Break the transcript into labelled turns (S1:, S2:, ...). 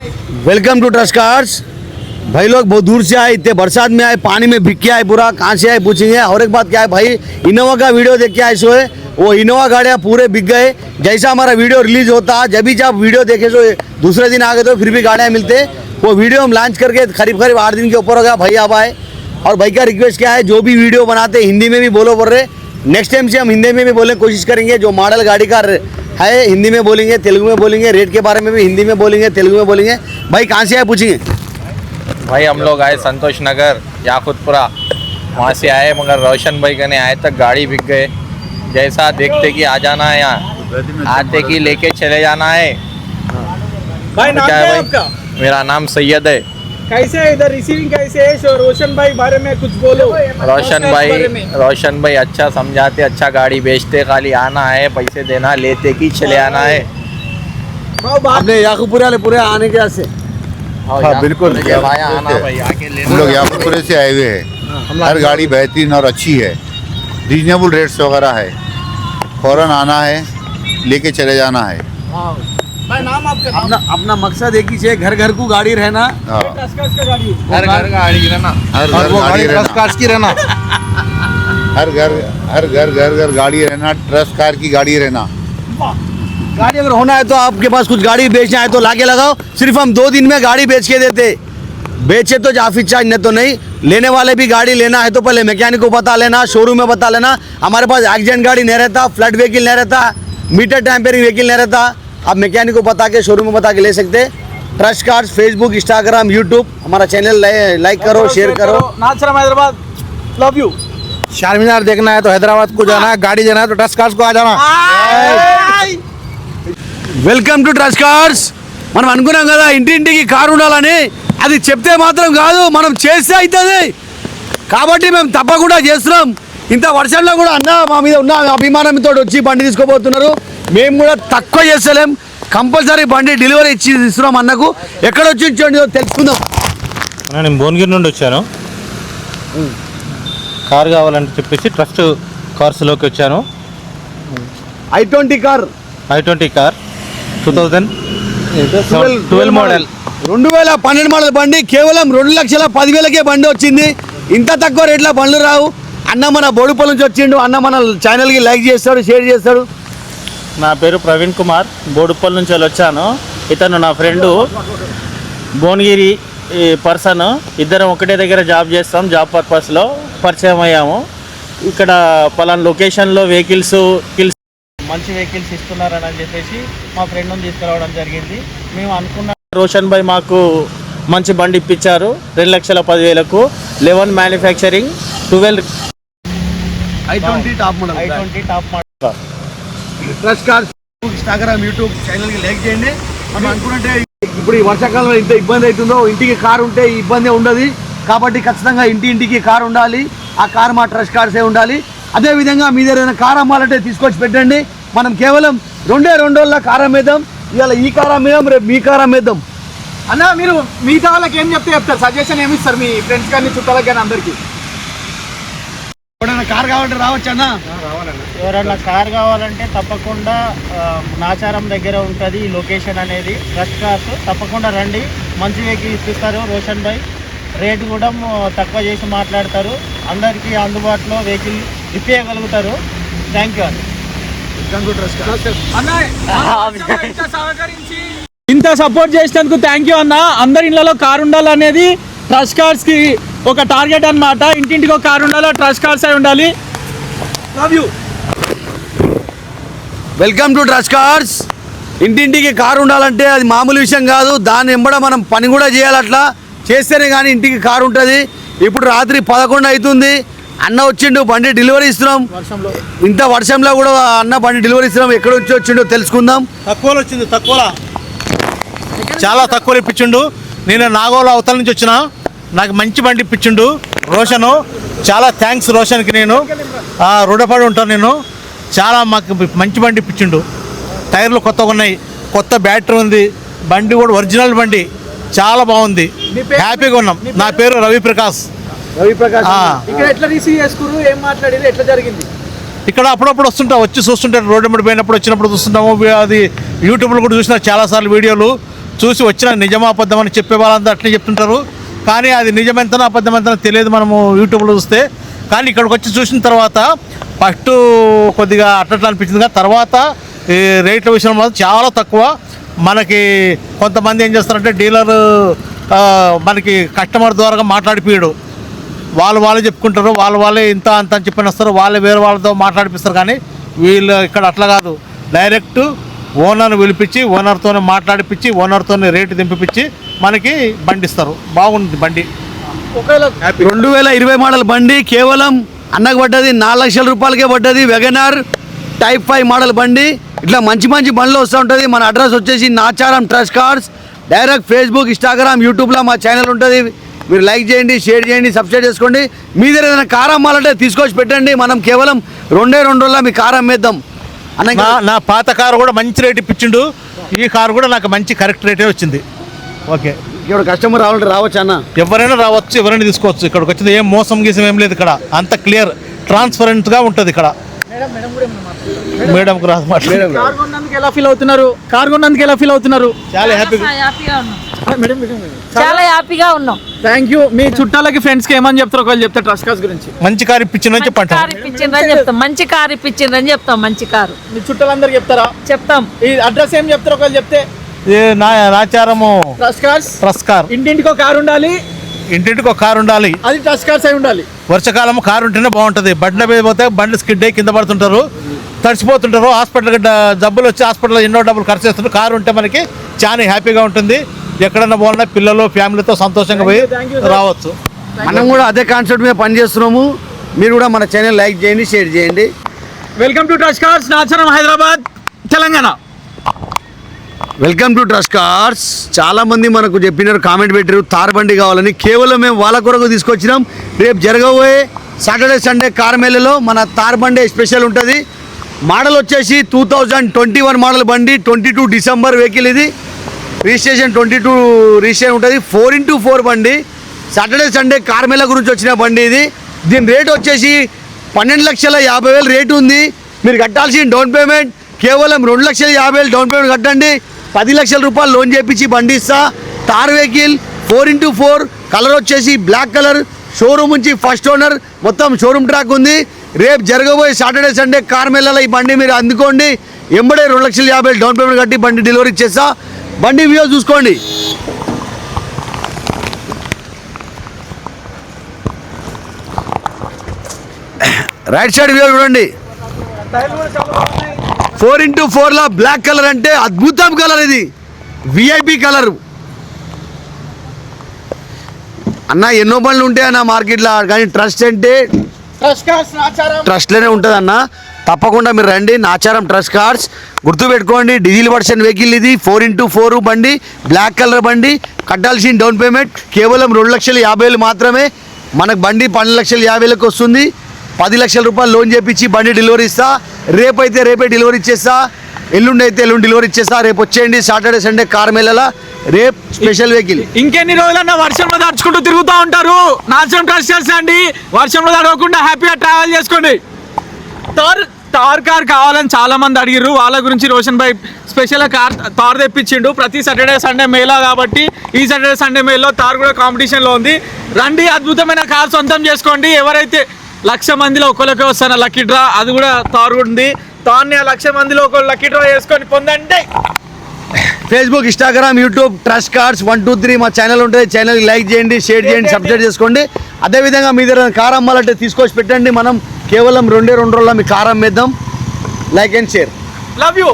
S1: Welcome to trust cars भाई लोग, बहुत दूर से आए, इतने बरसात में आए, पानी में भिग के आए पूरा कहाँ से आए, पूछेंगे। और एक बात क्या है भाई, इनोवा का वीडियो देख के आए सो है। वो इनोवा गाड़ियाँ पूरे बिक गए। जैसा हमारा वीडियो रिलीज़ होता, जब भी जब वीडियो देखे सो, दूसरे दिन आ गए तो फिर भी गाड़ियाँ मिलते। वो वीडियो हम लॉन्च करके करीब करीब आठ दिन के ऊपर हो गया, भाई आप आए। और भाई का रिक्वेस्ट क्या है, जो भी वीडियो बनाते, हिंदी में भी बोलो बोल रहे। नेक्स्ट टाइम से हम हिंदी में भी बोलने की कोशिश करेंगे जो मॉडल गाड़ी का है हिंदी में बोलेंगे तेलुगु में बोलेंगे रेट के बारे में भी हिंदी में बोलेंगे तेलुगु में बोलेंगे। भाई कहाँ से आए पूछेंगे?
S2: भाई हम लोग आए संतोष नगर याकुतपुरा। वहाँ से आए मगर रोशन भाई कहने आए तक गाड़ी बिक गए। जैसा देखते कि आ जाना है यहाँ आते कि लेके चले जाना है।
S3: भाई नाम
S2: क्या है
S3: है
S2: भाई?
S3: आपका?
S2: मेरा नाम सैयद है।
S3: कैसे है इधर रिसीविंग कैसे है? शो- रोशन भाई बारे में कुछ बोलो।
S2: रोशन भाई रोशन भाई अच्छा समझाते अच्छा गाड़ी बेचते खाली आना है पैसे देना लेते कि चले आना है?
S1: याकूपुर वाले पूरे आने के से
S4: हाँ, बिल्कुल।
S2: भाई आके
S4: हम लोग याकुपुरे से आए हुए हैं। हर गाड़ी बेहतरीन और अच्छी है। रीजनेबल रेट्स वगैरह है। फ़ौरन आना है लेके चले जाना है।
S3: भाई नाम आपका
S1: अपना अपना मकसद एक ही है घर घर को गाड़ी रहना।
S4: हाँ।
S3: टस्कर्स का गाड़ी।
S2: हर घर गाड़ी रहना।
S4: हर घर गाड़ी रहना।
S2: की रहना।
S4: हर घर हर घर घर घर गाड़ी रहना ट्रस्ट कार की गाड़ी रहना।
S1: गाड़ी अगर होना है तो आपके पास कुछ गाड़ी बेचना है तो लाके लगाओ। सिर्फ़ हम दो दिन में गाड़ी बेच के देते। बेचे तो जाफी चार्ज नहीं तो नहीं। लेने वाले भी गाड़ी लेना है तो पहले मैकेनिक को बता लेना शोरूम में बता लेना। हमारे पास एक्सीडेंट गाड़ी नहीं रहता फ्लड व्हीकल नहीं रहता मीटर टैंपरिंग व्हीकल नहीं रहता। आप मैकेनिक को बता के शोरूम में बता के ले सकते trust card Facebook Instagram YouTube हमारा चैनल लाइक करो शेयर करो
S3: नाचरम हैदराबाद लव यू
S5: चार देखना है तो हैदराबाद को जाना है गाड़ी जाना है तो टच कार्स को आ जाना
S1: వెల్కమ్ టు ట్రస్ట్ కార్స్ మనం అనుకున్నాం కదా ఇంటింటికి కారు ఉండాలని అది చెప్తే మాత్రం కాదు మనం చేస్తే అవుతుంది కాబట్టి మేము తప్పకుండా చేస్తున్నాం ఇంత వర్షంలో కూడా అన్న మా మీద ఉన్న అభిమానంతో వచ్చి బండి తీసుకోబోతున్నారు మేము కూడా తక్కువ చేస్తలేం. కంపల్సరీ బండి డెలివరీ ఇచ్చి ఇస్తున్నాం అన్నకు. ఎక్కడ వచ్చి ఇచ్చిండో తెలుసుకుందాం.
S5: అన్న, నేను భువనగిరి నుండి వచ్చాను. కార్ కావాలని చెప్పేసి ట్రస్ట్ కార్స్లోకి వచ్చాను.
S1: I twenty car.
S5: I twenty car two thousand twelve model
S1: రెండు వేల పన్నెండు మోడల్ బండి కేవలం రెండు లక్షల పదివేలకే బండి వచ్చింది. ఇంత తక్కువ రేట్లో బండ్లు రావు. అన్న మన బోడుపల్ నుంచి వచ్చిండు. అన్న మన ఛానల్కి లైక్ చేస్తాడు షేర్ చేస్తాడు.
S5: నా పేరు ప్రవీణ్ కుమార్. బోడుప్పల్ నుంచి వెళ్ళి వచ్చాను. ఇతను నా ఫ్రెండు. భువనగిరి పర్సన్. ఇద్దరం ఒకటే దగ్గర జాబ్ చేస్తాం జాబ్ పర్పస్లో పరిచయం అయ్యాము. ఇక్కడ పలానా లొకేషన్లో వెహికల్స్ కిల్స్ మంచి వెహికల్స్ ఇస్తున్నారని అని చెప్పేసి మా ఫ్రెండ్ని తీసుకురావడం జరిగింది. మేము అనుకున్న రోషన్ భాయ్ మాకు మంచి బండి ఇప్పించారు. రెండు లక్షల పదివేలకు. Eleven manufacturing twelve
S1: I twenty top model.
S5: I twenty top model.
S1: Trust car Instagram YouTube ఛానల్కి లైక్ చేయండి. మనం అనుకుంటే ఇప్పుడు ఈ వర్షాకాలంలో ఇంత ఇబ్బంది అవుతుందో ఇంటికి కారు ఉంటే ఇబ్బంది ఉండదు. కాబట్టి ఖచ్చితంగా ఇంటి ఇంటికి కారు ఉండాలి. ఆ కారు మా ట్రస్ట్ కార్సే ఉండాలి. అదే విధంగా మీ దగ్గర కారు అమ్మాలంటే తీసుకొచ్చి పెట్టండి. మనం కేవలం రెండే రెండు రోజుల కారు అమ్మేద్దాం. ఇవాళ ఈ కారు అమ్మేద్దాం రేపు మీ కారు అమ్మేద్దాం.
S3: అన్న మీరు మిగతా వాళ్ళకి ఏం చెప్తే చెప్తారు? సజెషన్ ఏమి ఇస్తారు మీ ఫ్రెండ్స్ కానీ చుట్టాలకు కానీ అందరికీ?
S1: ఎప్పుడైనా కారు కావాలంటే రావచ్చు అన్న?
S5: ఎవరన్నా కార్ కావాలంటే తప్పకుండా నాచారం దగ్గర ఉంటుంది ఈ లొకేషన్ అనేది. ట్రస్ట్ కార్స్ తప్పకుండా రండి. మంచి వెహికల్ ఇప్పిస్తారు రోషన్ భాయ్. రేటు కూడా తక్కువ చేసి మాట్లాడతారు. అందరికీ అందుబాటులో వెహికల్ ఇప్పించగలుగుతారు థ్యాంక్ యూ అండి
S3: అన్న ఇంత సహకరించి ఇంత సపోర్ట్ చేసినందుకు థ్యాంక్ యూ అన్న. అందరి ఇళ్ళలో కారు ఉండాలనేది ట్రస్ట్ కార్స్కి ఒక టార్గెట్ అన్నమాట. ఇంటింటికి ఒక కారు ఉండాలి ట్రస్ట్ కార్స్ అయి ఉండాలి. Love you
S1: welcome to trust cars ఇంటింటికి కారు ఉండాలంటే అది మామూలు విషయం కాదు. దాని వెంబడ మనం పని కూడా చేయాలి అట్లా. చేస్తేనే కానీ ఇంటికి కారు ఉంటుంది. ఇప్పుడు రాత్రి పదకొండు అవుతుంది. అన్న వచ్చిండు బండి డెలివరీ ఇస్తున్నాం. ఇంత వర్షంలో కూడా అన్న బండి డెలివరీ ఇస్తున్నాం. ఎక్కడ వచ్చి వచ్చిండో తెలుసుకుందాం.
S6: తక్కువలో వచ్చింది తక్కువలో? చాలా తక్కువలో ఇప్పించిండు. నేను నాగోల అవతల నుంచి వచ్చిన. నాకు మంచి బండి ఇప్పించిండు. రోషను. చాలా థ్యాంక్స్ రోషన్కి నేను. ఆ, రుణపడి ఉంటాను నేను. చాలా మాకు మంచి బండి ఇప్పించిండు. టైర్లు కొత్తగా ఉన్నాయి. కొత్త బ్యాటరీ ఉంది. బండి కూడా ఒరిజినల్ బండి. చాలా బాగుంది. హ్యాపీగా ఉన్నాం. నా పేరు? రవి ప్రకాష్
S1: రవిప్రకాష్
S6: ఆ,
S3: ఇక్కడ ఎట్లా రిసీవ్ చేసుకురు? ఏం మాట్లాడేది ఎట్లా జరిగింది?
S6: ఇక్కడ అప్పుడప్పుడు వస్తుంటా. వచ్చి చూస్తుంటే రోడ్డు మీద పోయినప్పుడు వచ్చినప్పుడు చూస్తున్నాము అది యూట్యూబ్లో కూడా చూసిన చాలాసార్లు వీడియోలు. చూసి వచ్చిన నిజమా అబద్ధం అని చెప్పే వాళ్ళంతా అట్లే చెప్తుంటారు. కానీ అది నిజమెంతనో అబద్ధమెంతనో తెలియదు మనము యూట్యూబ్లో చూస్తే. కానీ ఇక్కడికి వచ్చి చూసిన తర్వాత ఫస్ట్ కొద్దిగా అట్లట్లా అనిపించింది కానీ తర్వాత ఈ రేట్ల విషయంలో చాలా తక్కువ. మనకి కొంతమంది ఏం చేస్తారంటే డీలర్ మనకి కస్టమర్ ద్వారా మాట్లాడిపోయాడు వాళ్ళు వాళ్ళే చెప్పుకుంటారు వాళ్ళు వాళ్ళే ఇంత అంత అని చెప్పిన వస్తారు వాళ్ళే వేరే వాళ్ళతో మాట్లాడిపిస్తారు. కానీ వీళ్ళు ఇక్కడ అట్లా కాదు. డైరెక్ట్ ఓనర్ని పిలిపించి ఓనర్తోనే మాట్లాడిపించి ఓనర్తోనే రేటు దింపిపించి మనకి బండి ఇస్తారు బాగుంది బండి.
S1: రెండు వేల ఇరవై మోడల్ బండి కేవలం అన్నకు పడ్డది నాలుగు లక్షల రూపాయలకే పడ్డది. వెగనార్ టైప్ ఫైవ్ మోడల్ బండి. ఇట్లా మంచి మంచి బండ్లు వస్తూ ఉంటుంది. మన అడ్రస్ వచ్చేసి Nacharam trust cards direct Facebook Instagram యూట్యూబ్లో మా ఛానల్ ఉంటుంది. మీరు లైక్ చేయండి షేర్ చేయండి సబ్స్క్రైబ్ చేసుకోండి. మీ దగ్గర ఏదైనా కార్ అమ్మాలంటే తీసుకొచ్చి పెట్టండి. మనం కేవలం రెండే రెండు రోజుల్లో మీ కార్ అమ్మేద్దాం.
S6: నా నా పాత కారు కూడా మంచి రేట్ ఇప్పించిండు. ఈ కారు కూడా నాకు మంచి కరెక్ట్ రేటే వచ్చింది. ఓకే.
S1: ఇక్కడ కస్టమర్ రావాలంటే రావచ్చు అన్న.
S6: ఎవరైనా రావచ్చు ఎవరైనా తీసుకోవచ్చు. ఇక్కడికి వచ్చింది ఏం మోసం గీసం ఏం లేదు ఇక్కడ. అంత క్లియర్ ట్రాన్స్పరెంట్గా ఉంటుంది ఇక్కడ.
S3: కొన్నందుకు ఎలా ఫీల్ అవుతున్నారు? కార్ కొన్నందుకు ఎలా ఫీల్ అవుతున్నారు?
S6: చాలా హ్యాపీగా
S7: చాలా హ్యాపీగా ఉన్నాం.
S3: థ్యాంక్ యూ మీ చుట్టాలకి ఫ్రెండ్స్కి ఏమని చెప్తారు? ఒకవేళ చెప్తే ట్రస్ట్ కార్స్ గురించి.
S6: మంచి కారు ఇప్పించిందని
S7: మంచి
S6: చెప్పంటాం.
S7: కారు ఇప్పించిండ్రని చెప్తాం. మంచి కారు ఇప్పించిండ్రని చెప్తాం. మంచి కారు.
S3: మీ చుట్టాలందరికి చెప్తారా?
S7: చెప్తాం.
S3: ఈ అడ్రస్ ఏం చెప్తారు? ఒకవేళ చెప్తే.
S6: ఏ నా Nacharam
S3: trust cars
S6: trust car
S3: ఇంటింటికి ఒక కారు ఉండాలి.
S6: ఇంటింటికి ఒక కారు ఉండాలి.
S3: అది ట్రస్ట్ కార్స్ అయి ఉండాలి.
S6: వర్షాకాలం కారు ఉంటేనే బాగుంటుంది. బండ్ల మీద పోతే బండ్లు స్కిడ్ అయ్యి కింద పడుతుంటారు. తడిసిపోతుంటారు. హాస్పిటల్కి జబ్బులు వచ్చి హాస్పిటల్లో ఎన్నో డబ్బులు ఖర్చు చేస్తుంటారు. కారు ఉంటే మనకి చాలా హ్యాపీగా ఉంటుంది. ఎక్కడన్నా పోవాలన్నా పిల్లలు ఫ్యామిలీతో సంతోషంగా పోయి. రావచ్చు.
S1: మనం కూడా అదే కాన్సెప్ట్ మీద పనిచేస్తున్నాము. మీరు కూడా మన ఛానల్ లైక్ చేయండి షేర్ చేయండి.
S3: Welcome to trust cars Nacharam Hyderabad Telangana
S1: welcome to trust cars చాలా మంది మనకు చెప్పినారు కామెంట్ పెట్టారు తార్ బండి కావాలని. కేవలం మేము వాళ్ళ కొరకు తీసుకొచ్చినాం. రేపు జరగబోయే సాటర్డే సండే కార్ మేళలో మన తార్ బండి స్పెషల్ ఉంటుంది. మోడల్ వచ్చేసి two thousand twenty one model బండి ట్వంటీ టూ డిసెంబర్ వెహికల్ ఇది. రిజిస్ట్రేషన్ ట్వంటీ టూ రిజిస్ట్రేషన్ ఉంటుంది. ఫోర్ ఇంటూ ఫోర్ బండి. సాటర్డే సండే కార్మేళ గురించి వచ్చిన బండి ఇది. దీని రేట్ వచ్చేసి పన్నెండు లక్షల యాభై వేలు రేటు ఉంది. మీరు కట్టాల్సిన డౌన్ పేమెంట్ కేవలం రెండు లక్షల యాభై వేలు డౌన్ పేమెంట్ కట్టండి. పది లక్షల రూపాయలు లోన్ చేపించి బండి ఇస్తా. Thar vehicle four into four. Colour వచ్చేసి బ్లాక్ కలర్. షోరూమ్ నుంచి ఫస్ట్ ఓనర్. మొత్తం షోరూమ్ ట్రాక్ ఉంది. రేపు జరగబోయే సాటర్డే సండే కార్ ఈ బండి మీరు అందుకోండి. ఎంబడే రెండు లక్షల యాభై వేలు డౌన్ పేమెంట్ కట్టి బండి డెలివరీ ఇచ్చేస్తా. బండి వ్యూ చూసుకోండి. రైట్ సైడ్ వ్యూ చూడండి. ఫోర్ ఇంటూ ఫోర్లో బ్లాక్ కలర్ అంటే అద్భుతం కలర్ ఇది. VIP colour. అన్న ఎన్నో బండ్లు ఉంటాయి అన్న మార్కెట్లో కానీ ట్రస్ట్ అంటే ట్రస్ట్లోనే ఉంటుంది అన్న తప్పకుండా మీరు రండి. నాచారం ట్రస్ట్ కార్స్ గుర్తుపెట్టుకోండి డీజిల్ వర్షన్ వెహికల్ ఇది ఫోర్ ఇంటూ ఫోర్ బండి బ్లాక్ కలర్ బండి కట్టాల్సిన డౌన్ పేమెంట్ కేవలం రెండు లక్షల యాభై వేలు మాత్రమే. మనకు బండి పన్నెండు లక్షల యాభై వేలకు వస్తుంది. పది లక్షల రూపాయలు లోన్ చేపించి బండి డెలివరీ ఇస్తా. రేపైతే రేపే డెలివరీ ఇచ్చేస్తా. ఎల్లుండి అయితే ఎల్లుండి డెలివరీ ఇచ్చేస్తా. రేపు వచ్చేయండి సాటర్డే సండే కార్ మేళలా. రేపు స్పెషల్ వెహికల్.
S3: ఇంకెన్ని రోజులన్నా వర్షంలో దాచుకుంటూ తిరుగుతూ ఉంటారు. నాశనం ట్రస్ట్ కార్స్ అండి వర్షంలో తడవకుండా హ్యాపీగా ట్రావెల్ చేసుకోండి. తార్ తార్ కార్ కావాలని చాలా మంది అడిగిర్రు. వాళ్ళ గురించి రోషన్ భాయ్ స్పెషల్ కార్ తార్ తెప్పించిండు. ప్రతి సాటర్డే సండే మేలా కాబట్టి ఈ సాటర్డే సండే మేలో తార్ కూడా కాంపిటీషన్లో ఉంది. రండి అద్భుతమైన కార్ సొంతం చేసుకోండి. ఎవరైతే లక్ష మందిలో ఒకరికి వస్తాన లక్కీ డ్రా అది కూడా తార్ ఉంది. తాన్ని ఆ లక్ష మందిలో ఒక లక్కీ డ్రా చేసుకొని పొందండి.
S1: Facebook Instagram YouTube trust cards one two three మా ఛానల్ ఉంటుంది. ఛానల్ లైక్ చేయండి షేర్ చేయండి సబ్స్క్రైబ్ చేసుకోండి అదేవిధంగా మీ దగ్గర కార్ అమ్మాలంటే తీసుకొచ్చి పెట్టండి. మనం కేవలం రెండే రెండు రోజుల్లో మీ కారం అమ్మేద్దాం like and share
S3: love you